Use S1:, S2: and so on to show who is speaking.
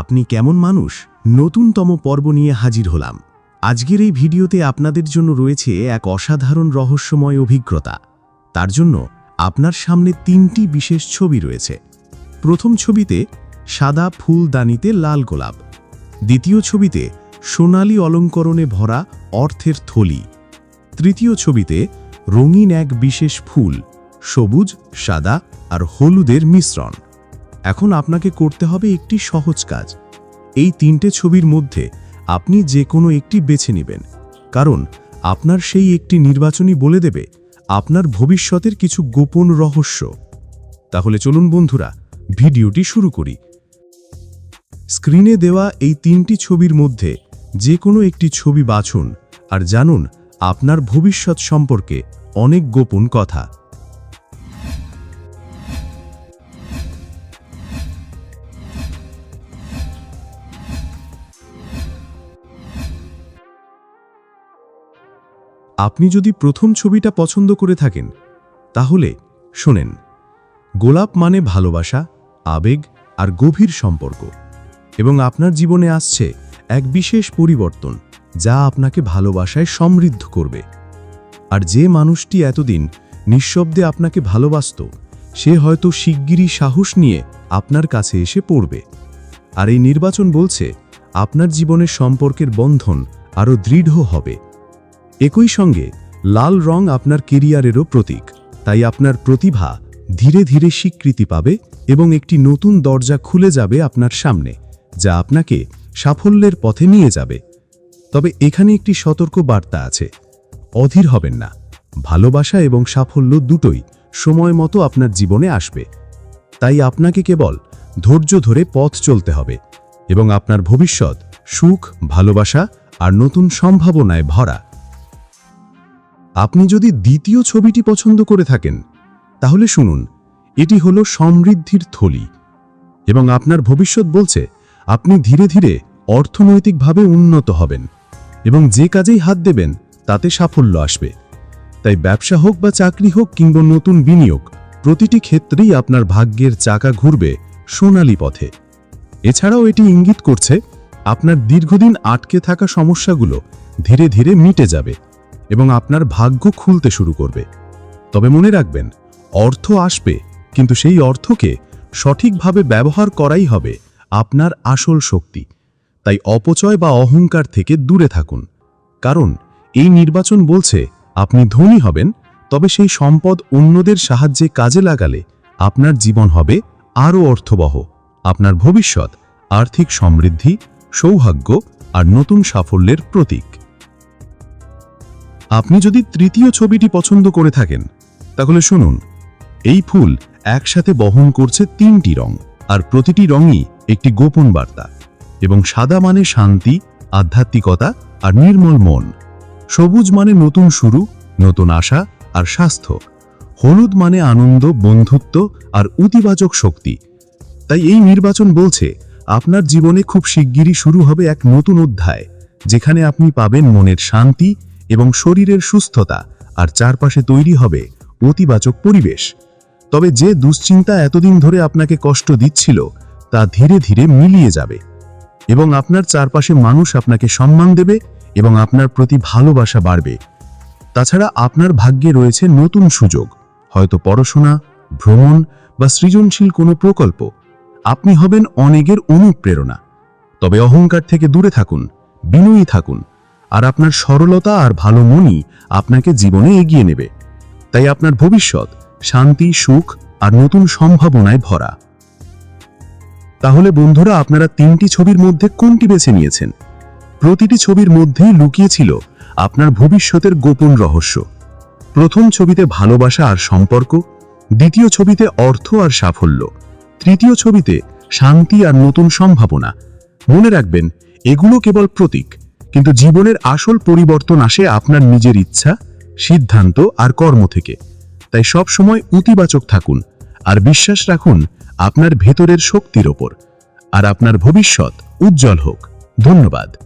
S1: আপনি কেমন মানুষ? নতুনতম পর্ব নিয়ে হাজির হলাম। আজকের এই ভিডিওতে আপনাদের জন্য রয়েছে এক অসাধারণ রহস্যময় অভিজ্ঞতা। তার জন্য আপনার সামনে তিনটি বিশেষ ছবি রয়েছে। প্রথম ছবিতে সাদা ফুলদানিতে লাল গোলাপ। দ্বিতীয় ছবিতে সোনালি অলঙ্করণে ভরা অর্থের থলি। তৃতীয় ছবিতে রঙিন এক বিশেষ ফুল, সবুজ, সাদা আর হলুদের মিশ্রণ। এখন আপনাকে করতে হবে একটি সহজ কাজ। এই তিনটে ছবির মধ্যে আপনি যে কোনো একটি বেছে নেবেন। কারণ, আপনার সেই একটি নির্বাচনই বলে দেবে আপনার ভবিষ্যতের কিছু গোপন রহস্য। তাহলে চলুন বন্ধুরা, ভিডিওটি শুরু করি। স্ক্রিনে দেওয়া এই তিনটি ছবির মধ্যে যে কোনো একটি ছবি বাছুন আর জানুন আপনার ভবিষ্যৎ সম্পর্কে অনেক গোপন কথা। আপনি যদি প্রথম ছবিটা পছন্দ করে থাকেন, তাহলে শোনেন, গোলাপ মানে ভালোবাসা, আবেগ আর গভীর সম্পর্ক এবং আপনার জীবনে আসছে এক বিশেষ পরিবর্তন যা আপনাকে ভালোবাসায় সমৃদ্ধ করবে। আর যে মানুষটি এতদিন নিঃশব্দে আপনাকে ভালোবাসত, সে হয়তো শিগগিরই সাহস নিয়ে আপনার কাছে এসে পড়বে। আর এই নির্বাচন বলছে, আপনার জীবনের সম্পর্কের বন্ধন আরও দৃঢ় হবে। একই সঙ্গে লাল রং আপনার কেরিয়ারেরও প্রতীক, তাই আপনার প্রতিভা ধীরে ধীরে স্বীকৃতি পাবে এবং একটি নতুন দরজা খুলে যাবে আপনার সামনে, যা আপনাকে সাফল্যের পথে নিয়ে যাবে। তবে এখানে একটি সতর্ক বার্তা আছে, অধীর হবেন না। ভালোবাসা এবং সাফল্য দুটোই সময় মতো আপনার জীবনে আসবে। তাই আপনাকে কেবল ধৈর্য ধরে পথ চলতে হবে এবং আপনার ভবিষ্যৎ সুখ, ভালোবাসা আর নতুন সম্ভাবনায় ভরা। আপনি যদি দ্বিতীয় ছবিটি পছন্দ করে থাকেন, তাহলে শুনুন, এটি হলো সমৃদ্ধির থলি এবং আপনার ভবিষ্যৎ বলছে আপনি ধীরে ধীরে অর্থনৈতিকভাবে উন্নত হবেন এবং যে কাজেই হাত দেবেন, তাতে সাফল্য আসবে। তাই ব্যবসা হোক বা চাকরি হোক কিংবা নতুন বিনিয়োগ, প্রতিটি ক্ষেত্রেই আপনার ভাগ্যের চাকা ঘুরবে সোনালি পথে। এছাড়াও এটি ইঙ্গিত করছে, আপনার দীর্ঘদিন আটকে থাকা সমস্যাগুলো ধীরে ধীরে মিটে যাবে। এবং আপনার ভাগ্য খুলতে শুরু করবে। তবে মনে রাখবেন, অর্থ আসবে, কিন্তু সেই অর্থকে সঠিকভাবে ব্যবহার করাই হবে আপনার আসল শক্তি। তাই অপচয় বা অহংকার থেকে দূরে থাকুন। কারণ, এই নির্বাচন বলছে, আপনি ধনী হবেন, তবে সেই সম্পদ অন্যদের সাহায্যে কাজে লাগালে আপনার জীবন হবে আরও অর্থবহ। আপনার ভবিষ্যৎ, আর্থিক সমৃদ্ধি, সৌভাগ্য আর নতুন সাফল্যের প্রতীক। আপনি যদি তৃতীয় ছবিটি পছন্দ করে থাকেন, তাহলে শুনুন। এই ফুল একসাথে বহন করছে তিনটি রং, আর প্রতিটি রঙই একটি গোপন বার্তা এবং সাদা মানে শান্তি, আধ্যাত্মিকতা আর নির্মল মন। সবুজ মানে নতুন শুরু, নতুন আশা আর স্বাস্থ্য। হলুদ মানে আনন্দ, বন্ধুত্ব আর ইতিবাচক শক্তি। তাই এই নির্বাচন বলছে, আপনার জীবনে খুব শিগগিরই শুরু হবে এক নতুন অধ্যায়, যেখানে আপনি পাবেন মনের শান্তি এবং শরীরের সুস্থতা আর চারপাশে তৈরি হবে অতিবাচক পরিবেশ। তবে যে দুশ্চিন্তা এতদিন ধরে আপনাকে কষ্ট দিচ্ছিল, তা ধীরে ধীরে মিলিয়ে যাবে এবং আপনার চারপাশে মানুষ আপনাকে সম্মান দেবে এবং আপনার প্রতি ভালোবাসা বাড়বে। তাছাড়া আপনার ভাগ্যে রয়েছে নতুন সুযোগ, হয়তো পড়াশোনা, ভ্রমণ বা সৃজনশীল কোনো প্রকল্প। আপনি হবেন অনেকের অনুপ্রেরণা। তবে অহংকার থেকে দূরে থাকুন, বিনয়ী থাকুন। আর আপনার সরলতা আর ভালো মনই আপনাকে জীবনে এগিয়ে নেবে। তাই আপনার ভবিষ্যৎ শান্তি, সুখ আর নতুন সম্ভাবনায় ভরা। তাহলে বন্ধুরা, আপনারা তিনটি ছবির মধ্যে কোনটি বেছে নিয়েছেন? প্রতিটি ছবির মধ্যেই লুকিয়েছিল আপনার ভবিষ্যতের গোপন রহস্য। প্রথম ছবিতে ভালোবাসা আর সম্পর্ক, দ্বিতীয় ছবিতে অর্থ আর সাফল্য, তৃতীয় ছবিতে শান্তি আর নতুন সম্ভাবনা। মনে রাখবেন, এগুলো কেবল প্রতীক। কিন্তু জীবনের আসল পরিবর্তন আসে আপনার নিজের ইচ্ছা, সিদ্ধান্ত আর কর্ম থেকে। তাই সব সময় ইতিবাচক থাকুন আর বিশ্বাস রাখুন আপনার ভেতরের শক্তির ওপর। আর আপনার ভবিষ্যৎ উজ্জ্বল হোক। ধন্যবাদ।